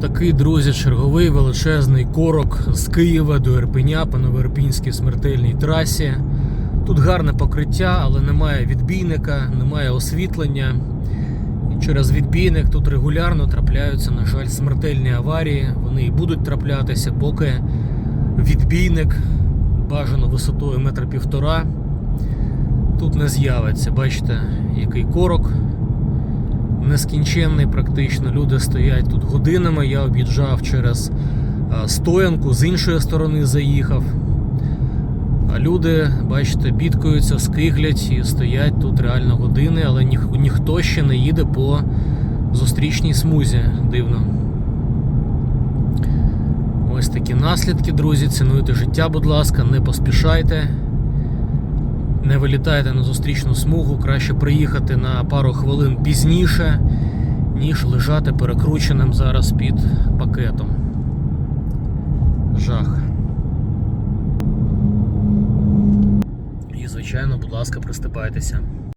Такий, друзі, черговий величезний корок з Києва до Ірпеня по Новоірпінській смертельній трасі. Тут гарне покриття, але немає відбійника, немає освітлення. І через відбійник тут регулярно трапляються, на жаль, смертельні аварії. Вони і будуть траплятися, поки відбійник бажано висотою метра півтора тут не з'явиться. Бачите, який корок нескінченний практично. Люди стоять тут годинами. Я об'їжджав через стоянку, з іншої сторони заїхав. А люди, бачите, бідкаються, скиглять і стоять тут реально години, але ніх, ніхто ще не їде по зустрічній смузі. Дивно. Ось такі наслідки, друзі. Цінуйте життя, будь ласка, не поспішайте. Не вилітайте на зустрічну смугу, краще приїхати на пару хвилин пізніше, ніж лежати перекрученим зараз під пакетом. Жах. І, звичайно, будь ласка, приступайтеся.